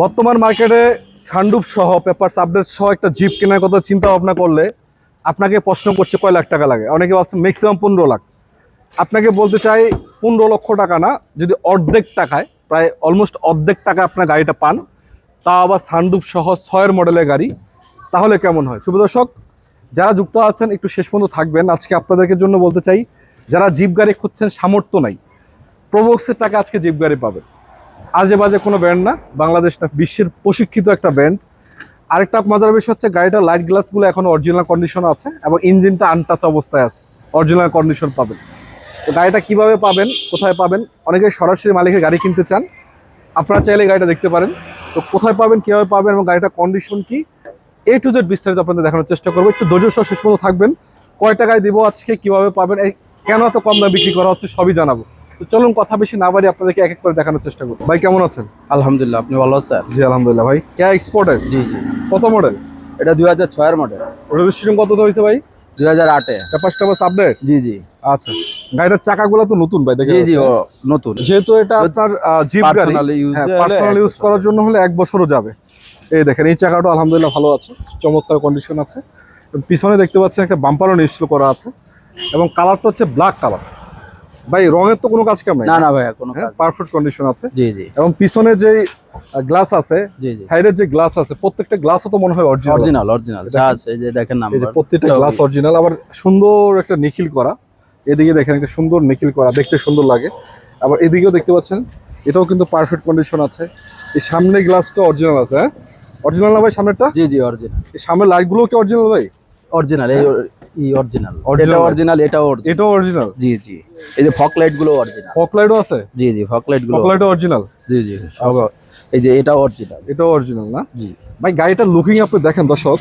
বর্তমান মার্কেটে সানডুপ সহ পেপার আপডেট সহ একটা জিপ কেনার কথা চিন্তা ভাবনা করলে আপনাকে প্রশ্ন করছে কয় লাখ টাকা লাগে। অনেকে ভাবছে ম্যাক্সিমাম পনেরো লাখ। আপনাকে বলতে চাই পনেরো লক্ষ টাকা না, যদি অর্ধেক টাকায়, প্রায় অলমোস্ট অর্ধেক টাকা আপনার গাড়িটা পান তা আবার সানডুপ সহ ছয়ের মডেলের গাড়ি, তাহলে কেমন হয়? শুভ দর্শক, যারা যুক্ত আছেন, একটু শেষ পর্যন্ত থাকবেন। আজকে আপনাদেরকে জন্য বলতে চাই, যারা জিপ গাড়ি খুঁজছেন, সামর্থ্য নাই। প্রবক্সের টাকা আজকে জিপ গাড়ি পাবেন আজে বাজে কোনো ব্র্যান্ড না, বাংলাদেশ না, বিশ্বের প্রশিক্ষিত একটা ব্র্যান্ড আরেকটা মজার বিষয় হচ্ছে গাড়িটার লাইট গ্লাসগুলো এখন অরিজিনাল কন্ডিশন আছে এবং ইঞ্জিনটা আনটাচ অবস্থায় আছে অরিজিনাল কন্ডিশন পাবেন। তো গাড়িটা কীভাবে পাবেন, কোথায় পাবেন অনেকে সরাসরি মালিকের গাড়ি কিনতে চান, আপনারা চাইলে গাড়িটা দেখতে পারেন। তো কোথায় পাবেন, কীভাবে পাবেন এবং গাড়িটার কন্ডিশন কি, এ টু জেড বিস্তারিত আপনাদের দেখানোর চেষ্টা করব। একটু ধৈর্য সহ শেষ পর্যন্ত থাকবেন। কয় টাকায় দিব আজকে, কীভাবে পাবেন কেন এত কম দাম বিক্রি করা হচ্ছে, সবই জানাব। তো চলুন কথা বেশি না বাড়ি আপনাদেরকে এক এক করে দেখানোর চেষ্টা করব। ভাই কেমন আছেন? আলহামদুলিল্লাহ আপনি ভালো আছেন? জি আলহামদুলিল্লাহ ভাই। কে এক্সপোর্ট জি জি। কত মডেল এটা দুই হাজার ছয়ের মডেল রেজিস্ট্রেশন কত হয়েছে ভাই? দুই হাজার আটে। পেপার টাপাস আপডেট জি জি। আচ্ছা। গাড়িটার চাকাগুলো তো নতুন ভাই দেখে জি জি নতুন। যেহেতু এটা আপনার জিপ গাড়ি পার্সোনাল ইউজ করার জন্য হলে এক বছরও যাবে। এই দেখেন এই চাকাটা আলহামদুলিল্লাহ ভালো আছে। চমৎকার কন্ডিশন আছে। পিছনে দেখতে পাচ্ছেন একটা বাম্পারও ইনস্টল করা আছে। এবং কালারটা হচ্ছে ব্ল্যাক কালার ভাই রঙের তো কোনো কাজ কাম নাই না না? ভাইয়া কোনো হ্যাঁ কাজ পারফেক্ট কন্ডিশন আছে। জি জি। এবং পিছনে যে গ্লাস আছে জি জি। সাইডের যে গ্লাস আছে প্রত্যেকটা গ্লাসও তো মনে হয় অরিজিনাল অরিজিনাল অরিজিনাল যা আছে এই যে দেখেন নাম্বার প্রত্যেকটা গ্লাস অরিজিনাল আবার সুন্দর একটা নিখিল করা। এদিকে দেখেন একটা সুন্দর নিখিল করা দেখতে সুন্দর লাগে। আবার এদিকেও দেখতে পাচ্ছেন এটাও কিন্তু পারফেক্ট কন্ডিশন আছে। এই সামনে গ্লাসটা অরিজিনাল আছে হ্যাঁ? অরিজিনাল না ভাই সামনেরটা? জি জি অরিজিনাল এই সামনের লাইটগুলো কি অরিজিনাল ভাই? অরিজিনাল এই অরিজিনাল এটা। অরিজিনাল এটা অরিজিনাল এটাও অরিজিনাল জি জি। এই যে ফক লাইটগুলো অরিজিনাল ফক লাইটও আছে? জি জি ফক লাইটগুলো ফক লাইটও অরিজিনাল জি জি সব এই যে এটা অরিজিনাল এটাও অরিজিনাল না? জি। ভাই গাড়িটার লুকিং আপনি দেখেন দর্শক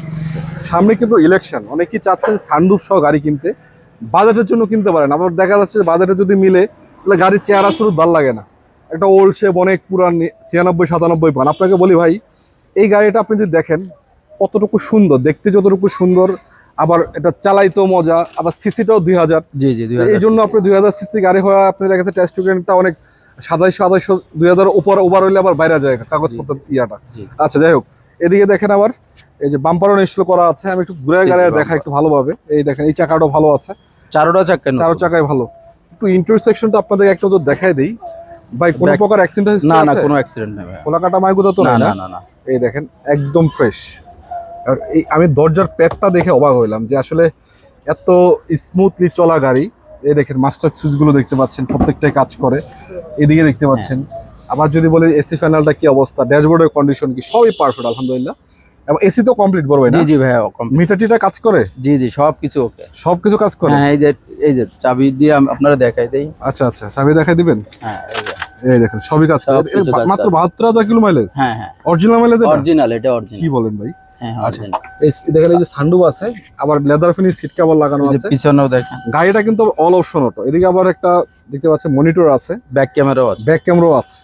সামনে কিন্তু ইলেকশন অনেকেই চাচ্ছেন সানরুফ সহ গাড়ি কিনতে। বাজেটের জন্য কিনতে পারেন। আবার দেখা যাচ্ছে যে বাজেটে যদি মিলে তাহলে গাড়ির চেহারা শুরু ভালো লাগে না। একটা ওল্ড শেপ অনেক পুরান ছিয়ানব্বই সাতানব্বই পান। আপনাকে বলি ভাই এই গাড়িটা আপনি যদি দেখেন কতটুকু সুন্দর দেখতে যতটুকু সুন্দর আবার এটা চালাইতেও মজা আবার সিসিটাও দুই হাজার। জি জি এই জন্য আপনি দুই হাজার সিসি গাড়ি হওয়া আপনি দেখা যাচ্ছে টেস্ট টুকেনটা অনেক সাতাইশশো আঠাইশশো দুই হাজার উপর ওভার হইলে আবার বাইরে যায় কাগজপত্র ইয়াটা। আচ্ছা যাই হোক এদিকে দেখেন আবার এই যে বাম্পারও ইনস্টল করা আছে আমি একটু ঘুরে গাড়ি দেখা একটু ভালোভাবে। এই দেখেন এই চাকাটাও ভালো আছে। চারোটা চাকা চারো চাকায় ভালো। একটু ইন্টারসেকশনটা আপনাদের একটা তো দেখাই দিই। ভাই কোনো প্রকার অ্যাক্সিডেন্ট না না কোনো অ্যাক্সিডেন্ট নেই কোলাকাটা মাইগুলো তো না না? না এই দেখেন একদম ফ্রেশ আমি দরজার প্যাডটা দেখে অবাক হইলাম যে আসলে এত স্মুথলি চলা গাড়ি এই দেখেন মাস্টার সুইচগুলো দেখতে পাচ্ছেন প্রত্যেকটাই কাজ করে এদিকে দেখতে পাচ্ছেন। আবার যদি বলি এসি প্যানেলটা কি অবস্থা ড্যাশবোর্ডের কন্ডিশন কি সবই পারফেক্ট আলহামদুলিল্লাহ। এবং এসি তো কমপ্লিট বলবে জি জি complete। মিটার টিটা কাজ করে? জি জি সব কিছু ওকে সবকিছু কাজ করে? হ্যাঁ এই যে এই যে চাবি দিয়ে আপনারা দেখাই দেই। আচ্ছা আচ্ছা চাবি দেখাই দিবেন? হ্যাঁ এই দেখেন সবই কাজ করে। সবকিছু মাত্র করে। বাহাত্তর হাজার কিলো মাইলেজ হ্যাঁ হ্যাঁ। অরিজিনাল মাইলেজ অরিজিনাল এটা অরিজিনাল কি বলেন ভাই? হ্যাঁ আচ্ছা। দেখেন এই যে সান্ডুপ আছে আবার লেদার ফিনিশ সিট কভার লাগানো আছে। পিছনেও দেখেন। গাড়িটা কিন্তু অল অপশন অটো এদিকে আবার একটা দেখতে পাচ্ছেন মনিটর আছে। ব্যাক ক্যামেরাও আছে। ব্যাক ক্যামেরাও আছে।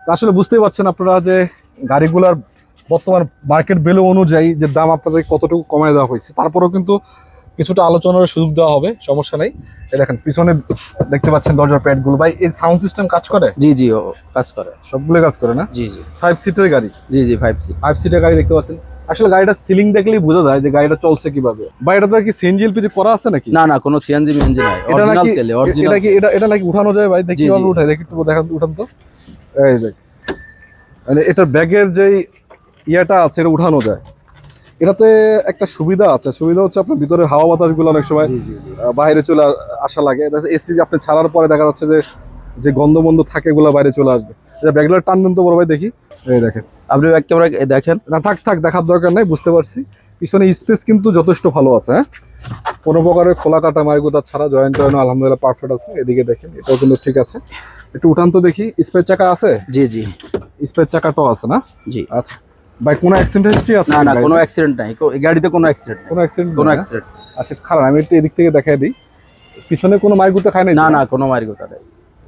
তা আসলে বুঝতেই পারছেন আপনারা যে গাড়িগুলোর বর্তমান মার্কেট ভ্যালু অনুযায়ী যে দাম আপনাদের কতটুকু কমায় দেওয়া হয়েছে তারপরেও কিন্তু কিছুটা আলোচনার সুযোগ দেওয়া হবে সমস্যা নেই। দেখেন পিছনে দেখতে পাচ্ছেন দরজার প্যাডগুলো ভাই এই সাউন্ড সিস্টেম কাজ করে? জি জি ও কাজ করে। সবগুলো কাজ করে না? জি জি। ফাইভ সিটের গাড়ি? জি জি ফাইভ জি ফাইভ সিটের গাড়ি দেখতে পাচ্ছেন। আসলে গাড়িটা সিলিং দেখলেই বোঝা যায় যে গাড়িটা চলছে কীভাবে। বা এটাতে কি সিএনজি এলপিজি করা আছে নাকি? না না কোনো সিএনজি মিএনজি নাই। এটা অরিজিনাল নাকি তেলে অরিজিনাল এটা কি এটা এটা নাকি উঠানো যায় ভাই? দেখি কীভাবে উঠায়। দেখি একটু দেখান উঠান তো। এই দেখ। মানে এটার ব্যাগের যেই ইয়েটা আছে এটা উঠানো যায়। এটাতে একটা সুবিধা আছে। সুবিধা হচ্ছে আপনার ভিতরে হাওয়া বাতাসগুলো অনেক সময় বাইরে চলে আসা লাগে। এসি আপনি ছাড়ার পরে দেখা যাচ্ছে যে যে গন্ধ বন্ধ থাকে এগুলো বাইরে চলে আসবে। এটা ব্যাগগুলো টান তো বড় ভাই দেখি। এই দেখেন। আপনি ব্যাক ক্যামেরা দেখেন। না থাক থাক দেখার দরকার নাই বুঝতে পারছি। পিছনে স্পেস কিন্তু যথেষ্ট ভালো আছে হ্যাঁ? কোনো প্রকারের খোলা কাটা মার্গুতা ছাড়া জয়েন্ট জয়েন্ট আলহামদুলিল্লাহ পারফেক্ট আছে। এদিকে দেখেন এটাও কিন্তু ঠিক আছে। একটু উঠান তো দেখি স্পেস চাকা আছে? জি জি। স্পেস চাকাটাও আছে না? জি। আচ্ছা। ভাই কোনো অ্যাক্সিডেন্ট হিস্ট্রি আছে না না কোনো অ্যাক্সিডেন্ট নাই। গাড়িতে কোনো অ্যাক্সিডেন্ট কোনো অ্যাক্সিডেন্ট কোনো অ্যাক্সিডেন্ট আচ্ছা খারাপ আমি একটু এদিক থেকে দেখাই দিই। পিছনে কোনো মার্গুতা খায় না না কোনো মারিগোটা নাই।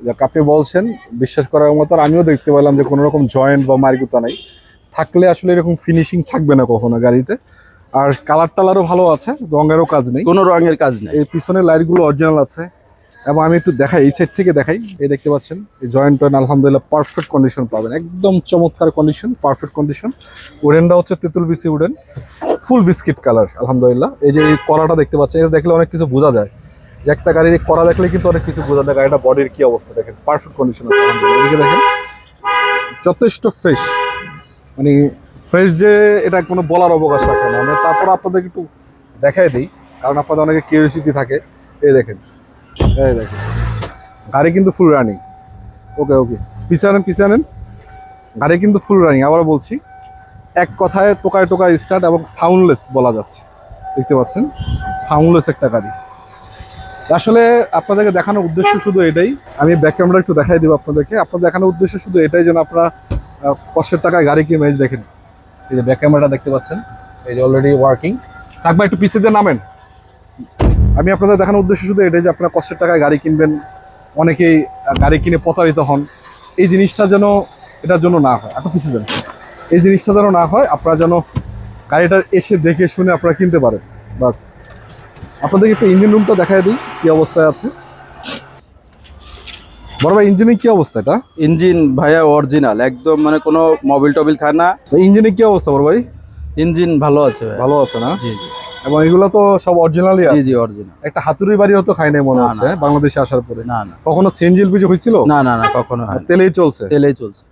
যাক আপনি বলছেন বিশ্বাস করার মতো আর আমিও দেখতে পেলাম যে কোনো রকম জয়েন্ট বা মার্গুতা নাই। থাকলে আসলে এরকম ফিনিশিং থাকবে না কখনো গাড়িতে। আর কালার টালারও ভালো আছে রঙেরও কাজ নেই। কোনো রঙের কাজ নেই। এই পিছনের লাইটগুলো অরিজিনাল আছে। এবং আমি একটু দেখাই এই সাইড থেকে দেখাই এই দেখতে পাচ্ছেন এই জয়েন্ট টয়েন্ট আলহামদুলিল্লাহ পারফেক্ট কন্ডিশন পাবেন। একদম চমৎকার কন্ডিশন পারফেক্ট কন্ডিশন উডেনটা হচ্ছে তেঁতুল বিসি উডেন ফুল বিস্কিট কালার আলহামদুলিল্লাহ। এই যে এই কলাটা দেখতে পাচ্ছেন এটা দেখলে অনেক কিছু বোঝা যায়। যে একটা গাড়ির করা দেখলে কিন্তু অনেক কিছু বোঝা যায়, গাড়িটা বডির কি অবস্থা দেখেন পারফেক্ট কন্ডিশন আছে এদিকে দেখেন, যথেষ্ট ফ্রেশ মানে ফ্রেশ যে এটা কোনো বলার অবকাশ রাখে না। আমি তারপর আপনাদেরকে একটু দেখাই দিই, কারণ আপনাদের অনেকে কিউরিয়াসিটি থাকে। এই দেখেন এই দেখেন, গাড়ি কিন্তু ফুল রানিং ওকে ওকে পিছিয়ে আনেন পিছিয়ে আনেন। গাড়ি কিন্তু ফুল রানিং আবারও বলছি, এক কথায় টোকায় টোকায় স্টার্ট এবং সাউন্ডলেস বলা যাচ্ছে। দেখতে পাচ্ছেন? সাউন্ডলেস একটা গাড়ি। আসলে আপনাদেরকে দেখানোর উদ্দেশ্য শুধু এটাই। আমি ব্যাক ক্যামেরা একটু দেখাই দেবো আপনাদেরকে। আপনাদের দেখানোর উদ্দেশ্য শুধু এটাই যেন আপনারা কষ্টের টাকায় গাড়ি কিনে দেখেন। এই যে ব্যাক ক্যামেরাটা দেখতে পাচ্ছেন, এই যে অলরেডি ওয়ার্কিং থাকবে একটু পিসিতে নামেন। আমি আপনাদের দেখানোর উদ্দেশ্য শুধু এটাই যে আপনারা কষ্টের টাকায় গাড়ি কিনবেন। অনেকেই গাড়ি কিনে প্রতারিত হন। এই জিনিসটা যেন এটার জন্য না হয়। একটু পিছিয়ে দেন এই জিনিসটা যেন না হয়, আপনারা যেন গাড়িটা এসে দেখে শুনে আপনারা কিনতে পারেন। বাস। আপনাদেরকে একটু ইঞ্জিন রুমটা দেখাই দিই কি অবস্থায় আছে। বড় ভাই ইঞ্জিনের কি অবস্থা এটা? ইঞ্জিন ভাইয়া অরিজিনাল একদম মানে কোনো মোবিল টবিল খায় না। ইঞ্জিনের কি অবস্থা বড় ভাই? ইঞ্জিন ভালো আছে ভালো আছে না? জি জি। এবং এগুলো তো সব অরিজিনালই জি আছে? জি অরিজিনাল একটা হাতুড়ি বাড়িও তো খাই নাই মনে আছে বাংলাদেশে আসার পরে। না না। কখনো সিএনজি এলপিজি হয়েছিল? না না না কখনো। তেলেই চলছে? তেলেই চলছে।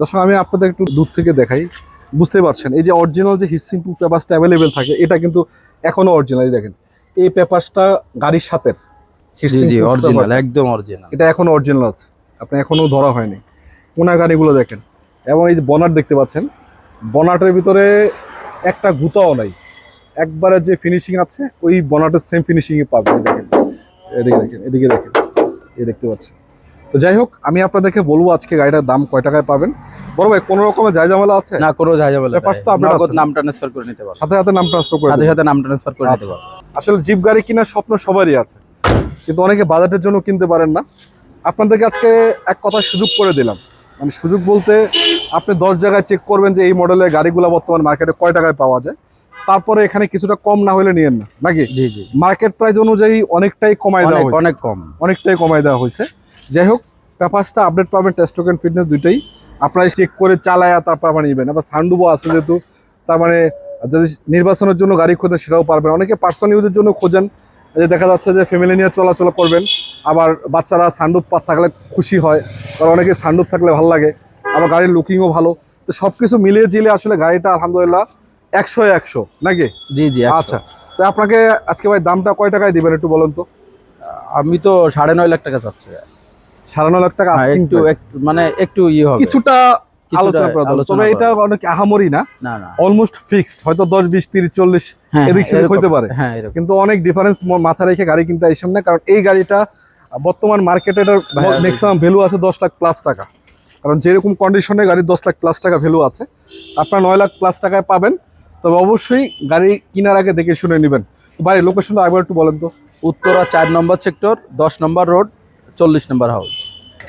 দর্শক আমি আপনাদের একটু দূর থেকে দেখাই বুঝতে পারছেন এই যে অরিজিনাল যে হিসিং প্রুফ পেপারসটা অ্যাভেলেবেল থাকে এটা কিন্তু এখনও অরিজিনালই দেখেন। এই পেপারসটা গাড়ির সাথে জি অরিজিনাল একদম অরিজিনাল এটা এখন অরিজিনাল আছে। আপনি এখনও ধরা হয়নি। কোনা গাড়িগুলো দেখেন। এবং এই যে বনাট দেখতে পাচ্ছেন। বনাটের ভিতরে একটা গুতাও নাই। একবারে যে ফিনিশিং আছে ওই বনাটের সেম ফিনিশিংই পাবেন। দেখেন। এদিকে দেখেন এদিকে দেখেন। এ দেখতে পাচ্ছেন। তো যাই হোক আমি আপনাদেরকে বলব আজকে গাড়িটার দাম কয় টাকায় পাবেন। বড় ভাই কোনো রকমের জায় ঝামেলা আছে? না কোনো ঝামেলা Papers তো update নগদ নাম ট্রান্সফার করে নিতে পারো সাথে সাথে নাম ট্রান্সফার করে সাথে সাথে নাম ট্রান্সফার করে নিতে আচ্ছা। পারো আসলে জিপ গাড়ি কেনার স্বপ্ন সবারই আছে। কিন্তু অনেকে বাজেটের জন্য কিনতে পারেন না। আপনাদেরকে আজকে এক কথা সুযোগ করে দিলাম। মানে সুযোগ বলতে আপনি দশ জায়গায় চেক করবেন যে এই মডেলের গাড়িগুলো বর্তমান মার্কেটে কয় টাকায় পাওয়া যায়। তারপরে এখানে কিছুটা কম না হলে নিয়েন না। নাকি? জি জি। মার্কেট প্রাইস অনুযায়ী অনেকটাই কমাই দেওয়া অনেক অনেক কম। অনেকটাই কমাই দেওয়া হয়েছে। যাই হোক পেপারসটা আপডেট পাবেন টেস্ট টোকেন ফিটনেস দুইটাই। আপনারা চেক করে চালায় তারপর আবার নিবেন। আবার সানডুবো আছে যেহেতু তার মানে যদি নির্বাচনের জন্য গাড়ি খোঁজেন সেটাও পারবেন। অনেকে পার্সোনাল ইউজের জন্য খোঁজেন যে দেখা যাচ্ছে যে ফ্যামিলি নিয়ে চলাচল করবেন আবার বাচ্চারা সানডুপ থাকলে খুশি হয় কারণ অনেকে সানডুপ থাকলে ভালো লাগে আবার গাড়ির লুকিংও ভালো। তো সব কিছু মিলিয়ে জিলে আসলে গাড়িটা আলহামদুলিল্লাহ একশো একশো নাকি? জি জি আচ্ছা তো আপনাকে আজকে ভাই দামটা কয় টাকায় দিবেন একটু বলুন তো? আমি তো সাড়ে নয় লাখ টাকা চাচ্ছি। সাড়ে লাখ টাকা হ্যাঁ, একটু মানে একটু ইয়ে হবে। কিছুটা কিছুটা আলোচনা করা তবে এটা অনেক আহামরি না? না না। অলমোস্ট ফিক্সড হয়তো দশ বিশ তিরিশ চল্লিশ হ্যাঁ, এদিক হ্যাঁ, সেদিক এরকম। পারে। কিন্তু অনেক ডিফারেন্স মাথা রেখে গাড়ি কিনতে না কারণ এই গাড়িটা বর্তমান মার্কেটে ম্যাক্সিমাম ভ্যালু আছে দশ লাখ প্লাস টাকা। কারণ যেরকম কন্ডিশনে গাড়ির দশ লাখ প্লাস টাকা ভ্যালু আছে আপনার নয় লাখ প্লাস টাকায় পাবেন। তবে অবশ্যই গাড়ি কেনার আগে দেখে শুনে নেবেন। ভাই লোকেশনটা একবার একটু বলেন তো। উত্তরা চার নম্বর সেক্টর দশ নম্বর রোড চল্লিশ নম্বর হাউস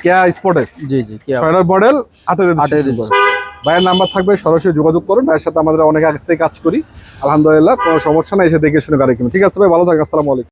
কেয়া স্পোর্টস। জি জি ছয়টার মডেল আটের। ভাইয়ের নাম্বার থাকবে সরাসরি যোগাযোগ করুন। ভাইয়ের সাথে আমাদের অনেক আগে থেকে কাজ করি। আলহামদুলিল্লাহ কোনো সমস্যা নাই এসে দেখে শুনে গাড়ি কিনুন। ঠিক আছে ভাই ভালো থাকে আসসালামু আলাইকুম।